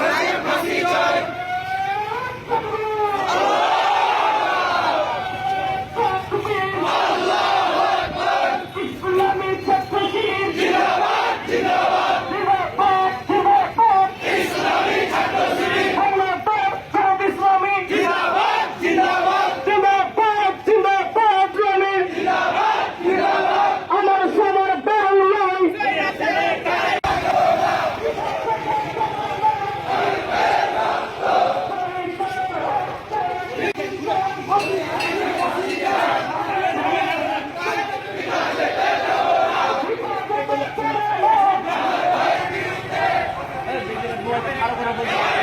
Bye. আরও করে বলতে